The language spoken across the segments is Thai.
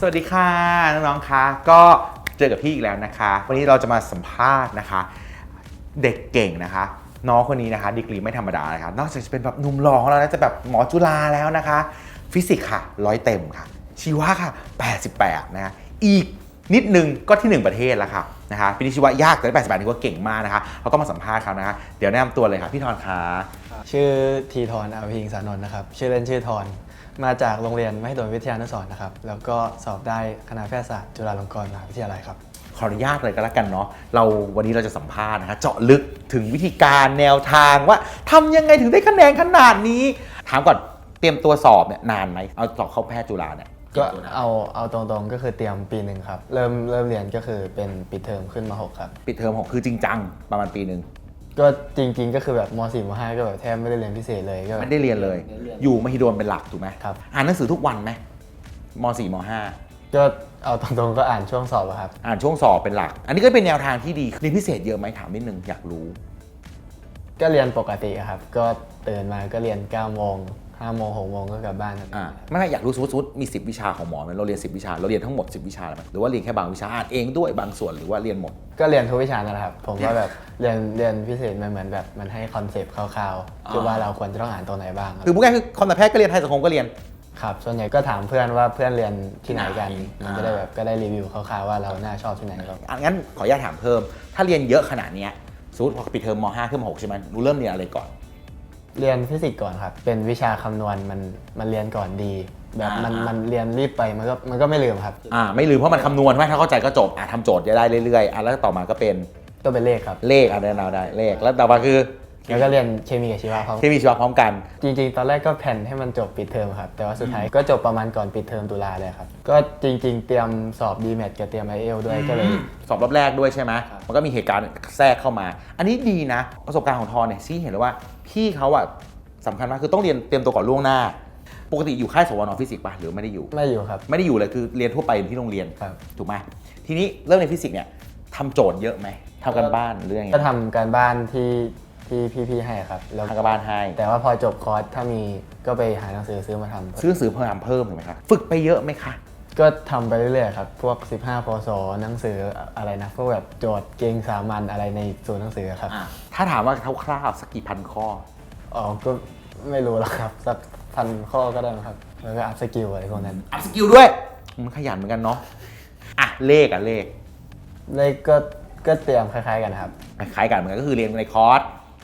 สวัสดีค่ะน้องๆคะก็เจอกับพี่อีกแล้วนะคะ วันนี้เราจะมาสัมภาษณ์นะคะ เด็กเก่งนะคะ น้องคนนี้นะคะดีกรีไม่ธรรมดาเลยค่ะนอกจากจะเป็นแบบหนุ่มหล่อของเราแล้วจะแบบหมอจุฬาแล้วนะคะ ฟิสิกส์ค่ะร้อยเต็มค่ะ ชีวะค่ะ 88 นะคะอีกนิดนึงก็ที่ 1 ประเทศแล้วค่ะนะคะปีนี้ชีวะยากแต่88ถือว่าเก่งมากนะคะเขาก็มาสัมภาษณ์เขานะคะเดี๋ยวแนะนำตัวเลยค่ะพี่ธรคะชื่อทีทรอภิงสานนท์นะครับชื่อเล่นชื่อทร มาจากโรงเรียนมหิดลวิทยานุสรณ์นะครับ แล้วก็สอบได้คณะแพทยศาสตร์จุฬาลงกรณ์มหาวิทยาลัยครับ ขออนุญาตเลยก็แล้วกันเนาะเราวันนี้เราจะสัมภาษณ์นะคะเจาะลึกถึงวิธีการแนวทางว่าทำยังไงถึงได้คะแนนขนาดนี้ ถามก่อนเตรียมตัวสอบเนี่ยนานไหมเอาสอบเข้าแพทย์จุฬาเนี่ยก็เอาเอาตรงๆก็คือเตรียมปีหนึ่งครับ เริ่มเริ่มเรียนก็คือเป็นปิดเทอมขึ้นมา6ครับ ปิดเทอมหกคือจริงจังประมาณปีหนึ่ง ก็จริง ๆ ก็คือแบบม .4 ม .5 ก็แบบแทบไม่ได้เรียนพิเศษเลยก็แบบ ไม่ได้เรียนเลยอยู่มหิดลเป็นหลักถูกไหมครับ อ่านหนังสือทุกวันไหมมสี่มห้าก็เอาตรงๆก็อ่านช่วงสอบอะครับ อ่านช่วงสอบเป็นหลัก อันนี้ก็เป็นแนวทางที่ดีเรียนพิเศษเยอะไหมถามนิดนึงอยากรู้ ก็เรียนปกติอะครับ ก็ตื่นมาก็เรียน9โมง 5โมง6โมงก็กลับบ้านครับอ่าไม่ไม่อยากรู้สมมติสมมติมี 10 วิชาของหมอไหมเราเรียน 10 วิชา เราเรียนทั้งหมด 10 วิชาเลยไหมหรือว่าเรียนแค่บางวิชาอ่านเองด้วยบางส่วนหรือว่าเรียนหมด ก็เรียนทุกวิชานั่นแหละครับ ผมก็แบบเรียนเรียนพิเศษมันเหมือนแบบมันให้คอนเซปต์คร่าวๆคือว่าเราควรจะต้องอ่านตัวไหนบ้างครับ คือพูดง่ายๆคือคอมแพทย์ก็เรียนไทยสังคมก็เรียน ครับ ส่วนใหญ่ก็ถามเพื่อนว่าเพื่อนเรียนที่ไหนกันที่ไหนมันจะได้แบบก็ได้รีวิวคร่าวๆว่าเราน่าชอบที่ไหนก็อะงั้นขออนุญาตถามเพิ่ม ถ้าเรียนเยอะขนาดเนี้ยสมมติพอปิดเทอมม 5 ขึ้นม 6 ใช่ไหมรู้เริ่มเรียนอะไรก่อน เรียนฟิสิกส์ก่อนครับ เป็นวิชาคำนวณมันมันเรียนก่อนดี แบบมันอ่ามั มันเรียนรีบไปมันก็มันก็ไม่ลืมครับ อ่าไม่ลืมเพราะมันคำนวณใช่ไหมถ้าเข้าใจก็จบอะทำโจทย์จะได้เรื่อยๆอะแล้วต่อมาก็เป็นก็เป็นเลขครับ เลขอะเดินเอาได้เลขแล้วต่อมาคือ แล้วก็เรียนเคมีกับชีวะพร้อมเคมีชีวะพร้อมกัน จริงๆ ตอนแรกก็แผนให้มันจบปิดเทอมครับ แต่ว่าสุดท้ายก็จบประมาณก่อนปิดเทอมตุลาเลยครับ ก็จริงๆ เตรียมสอบ d m a t กับเตรียม i อเอลด้วยก็เลย สอบรอบแรกด้วยใช่ไหมครับมันก็มีเหตุการณ์แทรกเข้ามา อันนี้ดีนะ ประสบการณ์ของทอนเนี่ยชี้เห็นเลยว่าพี่เขาอะสำคัญมากคือต้องเรียนเตรียมตัวก่อนล่วงหน้า ปกติอยู่ค่ายสวนฟิสิกส์ปะหรือไม่ได้อยู่ ไม่อยู่ครับ ไม่ได้อยู่เลยคือเรียนทั่วไปที่โรงเรียนครับ ถูกไหมทีนี้เริ่มในฟิสิกส์เนี่ยทำโจทย์เยอะไหมทำกันบ้านหรือยังไง ก็ทำการบ้านที่ ที่พี่ๆให้ครับแล้วทำกันบ้านให้ แต่ว่าพอจบคอร์สถ้ามีก็ไปหาหนังสือซื้อมาทำซื้อหนังสือเพิ่มเพิ่มถูกไหมคะฝึกไปเยอะไหมคะก็ทำไปเรื่อยๆครับพวก 15พศหนังสืออะไรนะพวกแบบโจทย์เกงสามัญอะไรในศูนย์หนังสือครับอะถ้าถามว่าคร่าวๆสักกี่พันข้ออ๋อก็ไม่รู้หรอกครับสักพันข้อก็ได้มั้งครับแล้วก็อัพสกิลอะไรพวกนั้นอัพสกิลด้วยมันขยันเหมือนกันเนาะอะเลขอะเลขเลขก็ก็เตรียมคล้ายๆกันครับคล้ายๆกันเหมือนกันก็คือเรียนในคอร์ส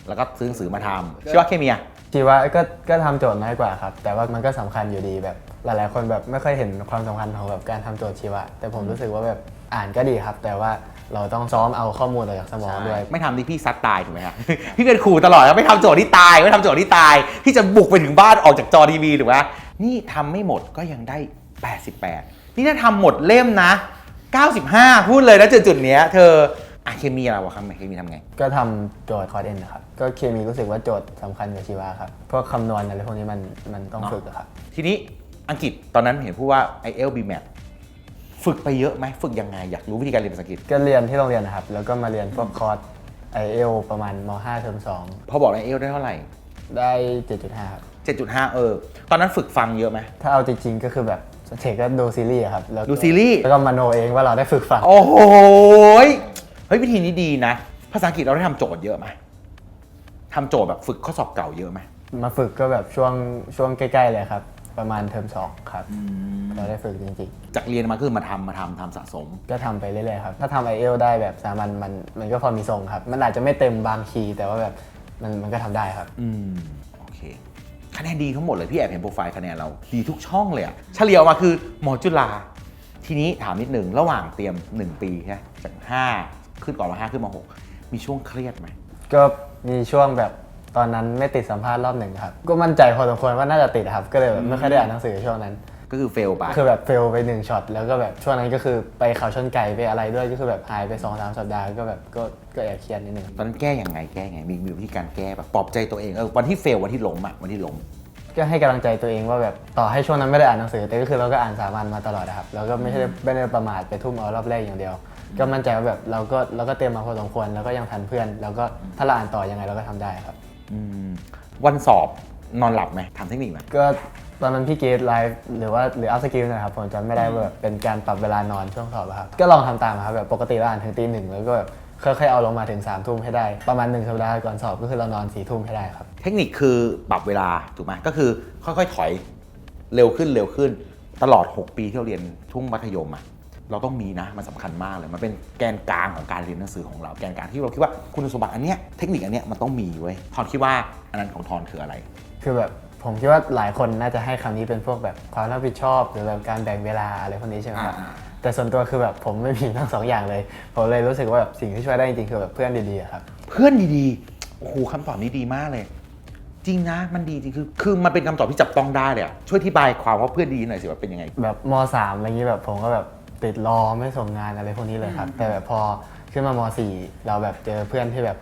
แล้วก็ซื้อหนังสือมาทำชีวะเคมีอะชีวะก็ก็ทำโจทย์น้อยกว่าครับ แต่ว่ามันก็สำคัญอยู่ดีแบบหลาย ๆ คนแบบไม่ค่อยเห็นความสำคัญของแบบการทำโจทย์ชีวะ แต่ผมรู้สึกว่าแบบอ่านก็ดีครับ แต่ว่าเราต้องซ้อมเอาข้อมูลออกจากสมองด้วย ไม่ทำที่พี่ซัดตายถูกไหมฮะ พี่เป็นขู่ตลอดแล้วไม่ทำโจทย์ที่ตายไม่ทำโจทย์ที่ตายพี่จะบุกไปถึงบ้านออกจากจอทีวีถูกไหมนี่ทำไม่หมดก็ยังได้ 88 นี่ถ้าทำหมดเล่มนะ 95 พูดเลยนะจุดจุดๆเนี้ยเธอ อะเคมีอะไรวะครับเคมีทำไง ก็ทำโจทย์คอร์สเอ็นนะครับ ก็เคมีรู้สึกว่าโจทย์สำคัญกว่าชีวะครับ พวกคำนวณอะไรพวกนี้มันมันต้องเนาะฝึกอะครับ ทีนี้อังกฤษตอนนั้นเห็นพูดว่า i อ l b m a t ฝึกไปเยอะไหมฝึกยังไง อยากรู้วิธีการเรียนภาษาอังกฤษก็เรียนที่โรงเรียนนะครับ แล้วก็มาเรียนพวกคอร์สไอเอลประมาณม .5 เทอมพอบอก i อ l ได้เท่าไหร่ 2 ได้ 7.5ครับ 7.5 เออ ตอนนั้นฝึกฟังเยอะไหม ถ้าเอาจริงๆก็คือแบบส่วนใหญ่ก็ดูซีรีส์อะครับแล้วก็ดูซีรีส์ แล้วก็มโนเองว่าเราได้ฝึกฟัง โอ้โหย เฮ้ยวิธีนี้ดีนะ ภาษาอังกฤษเราได้ทำโจทย์เยอะไหมทำโจทย์แบบฝึกข้อสอบเก่าเยอะไหมมาฝึกก็แบบช่วงช่วงใกล้ๆเลยครับ ประมาณเทอมสองครับเราได้ฝึกจริงจากเรียนมาคือมาทำมาทำทำสะสม ๆ ก็ทำไปเรื่อยๆครับ ถ้าทำไอเอลได้แบบสามัญมันมันก็พอมีทรงครับ มันอาจจะไม่เต็มบางคีย์แต่ว่าแบบมันมันก็ทำได้ครับ อืม โอเค คะแนนดีทั้งหมดเลยพี่แอบเห็นโปรไฟล์คะแนนเราดีทุกช่องเลยอะเฉลี่ยออกมาคือหมอจุฬาทีนี้ถามนิดหนึ่งระหว่างเตรียม 1 ปีใช่ไหมจาก5 ขึ้นก่อนมา5ขึ้นมา6มีช่วงเครียดไหมก็มีช่วงแบบตอนนั้นไม่ติดสัมภาษณ์รอบหนึ่งครับ ก็มั่นใจพอสมควรว่าน่าจะติดครับ ก็เลยแบบไม่ค่อยได้อ่านหนังสือช่วงนั้น ก็คือเฟลไปคือแบบเฟลไปหนึ่งช็อตแล้วก็แบบช่วงนั้นก็คือไปเขาชนไก่ไปอะไรด้วยก็คือแบบหายไป2อสามสัปดาห์ก็แบบก็ก็แอบเครียดนิดนึงตอนนั้นแก้ยังไงแก้ยังไงมีมีวิธีการแก้แบบปลอบใจตัวเองเออวันที่เฟลวันที่ล้มอะวันที่ล้ม ก็ให้กำลังใจตัวเองว่าแบบต่อให้ช่วงนั้นไม่ได้อ่านหนังสือแต่ก็คือเราก็อ่านสามัญมาตลอดนะครับแล้วก็ไม่ใช่ไม่ได้ประมาทไปทุ่มเอารอบแรกอย่างเดียว ก็มั่นใจว่าแบบเราก็เราก็เตรียมมาพอสมควรแล้วก็ยังทันเพื่อน แล้วก็ถ้าเราอ่านต่อยังไงเราก็ทำได้ครับ อืมวันสอบนอนหลับไหมถามเทคนิคไหมก็ตอนนั้นพี่เกดไลฟ์หรือว่าหรืออัพสกิลนะครับผมจำไม่ได้ว่าแบบเป็นการปรับเวลานอนช่วงสอบอะครับก็ลองทำตามครับแบบปกติเราอ่านถึงตีหนึ่งแล้วก็แบบ ค่อยๆเอาลงมาถึง3ามทุ่มให้ได้ ประมาณหนึ่งสัปดาห์ก่อนสอบก็คือเรานอนสี่ทุ่มให้ได้ครับ เทคนิคคือปรับเวลาถูกไหมก็คือค่อยๆถอยเร็วขึ้นเร็วขึ้น ตลอด 6 ปีที่เราเรียนทุ่งมัธยมอะเราต้องมีนะมันสำคัญมากเลยมันเป็นแกนกลางของการเรียนหนังสือของเราแกนกลางที่เราคิดว่าคุณสมบัติอันเนี้ยเทคนิคอันเนี้ยมันต้องมีเว้ยทอนคิดว่าอันนั้นของทอนคืออะไร คือแบบผมคิดว่าหลายคนน่าจะให้คำนี้เป็นพวกแบบความรับผิดชอบ หรือแบบการแบ่งเวลาอะไรพวกนี้ใช่ไหมครับอ่า แต่ส่วนตัวคือแบบผมไม่มีทั้งสองอย่างเลย ผมเลยรู้สึกว่าแบบสิ่งที่ช่วยได้จริงๆคือแบบเพื่อนดีๆอะครับ เพื่อนดีๆ โอ้โหคำตอบนี้ดีมากเลย จริงนะ มันดีจริงคือ คือมันเป็นคำตอบที่จับต้องได้เลยอะช่วยอธิบายความว่าเพื่อนดีหน่อยสิว่าเป็นยังไง แบบมสามอะไรเงี้ยแบบผมก็แบบติดรอไม่ส่งงานอะไรพวกนี้เลยครับ แต่แบบพอขึ้นมามสี่เราแบบเจอเพื่อนที่แบบ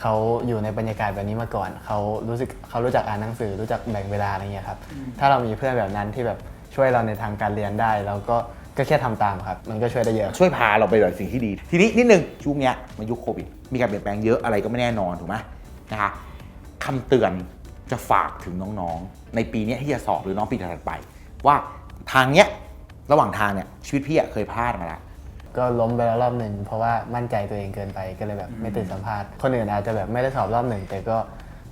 เขาอยู่ในบรรยากาศแบบนี้มาก่อนเขารู้สึกเขารู้จักอ่านหนังสือรู้จักแบ่งเวลาอะไรเงี้ยครับถ้าเรามีเพื่อนแบบนั้นที่แบบช่วยเราในทางการเรียนได้เราก็ ก็แค่ทำตามครับ มันก็ช่วยได้เยอะ ช่วยพาเราไปแบบสิ่งที่ดี ทีนี้นิดนึงช่วงเนี้ยมันยุคโควิด มีการเปลี่ยนแปลงเยอะอะไรก็ไม่แน่นอนถูกไหมนะคะคำเตือนจะฝากถึงน้องๆ ในปีเนี้ยที่จะสอบหรือน้องปีถัดไป ว่าทางเนี้ยระหว่างทางเนี่ยชีวิตพี่อะเคยพลาดมาแล้ว ก็ล้มไปแล้วรอบหนึ่งเพราะว่ามั่นใจตัวเองเกินไปก็เลยแบบไม่ตื่นสัมภาษณ์คนอื่นอาจจะแบบไม่ได้สอบรอบหนึ่งแต่ก็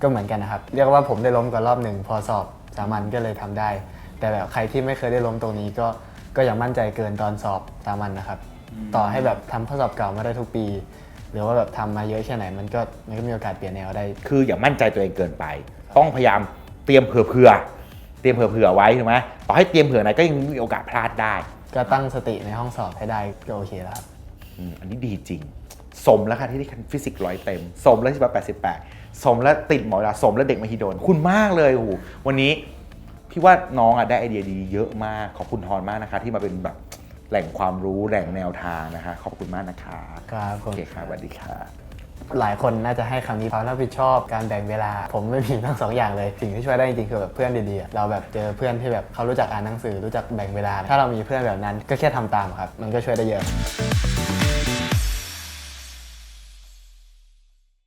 ก็เหมือนกันนะครับ เรียกว่าผมได้ล้มก่อนรอบหนึ่งพอสอบสามัญก็เลยทำได้ แต่แบบใครที่ไม่เคยได้ล้มตรงนี้ก็ ก็ยังมั่นใจเกินตอนสอบสามัญนะครับ ต่อให้แบบทำข้อสอบเก่ามาได้ทุกปี หรือว่าแบบทำมาเยอะแค่ไหนมันก็มันก็มีโอกาสเปลี่ยนแนวได้ คืออย่ามั่นใจตัวเองเกินไป ต้องพยายามเตรียมเผื่อๆเตรียมเผื่อๆไว้ถูกไหมต่อให้เตรียมเผื่อไหนก็ยังมีโอกาสพลาดได้ก็ตั้งสติในห้องสอบให้ได้ก็โอเคแล้วครับอืมอันนี้ดีจริง สมแล้วค่ะที่ได้ฟิสิกส์ร้อยเต็ม สมแล้วที่แปดสิบแปดสมแล้วติดหมอดาสมแล้วเด็กมหิดลคุณมากเลยโอ้โหวันนี้ พี่ว่าน้องอะได้ไอเดียดีเยอะมาก ขอบคุณทอนมากนะคะ ที่มาเป็นแบบแหล่งความรู้แหล่งแนวทางนะคะ ขอบคุณมากนะคะครับผม โอเคค่ะสวัสดีค่ะ หลายคนน่าจะให้คำนี้ความรับผิดชอบการแบ่งเวลา ผมไม่มีทั้งสองอย่างเลยสิ่งที่ช่วยได้จริงๆคือแบบเพื่อนดีๆอะเราแบบเจอเพื่อนที่แบบเขารู้จักอ่านหนังสือรู้จักแบ่งเวลา ถ้าเรามีเพื่อนแบบนั้นก็แค่ทำตามครับ มันก็ช่วยได้เยอะ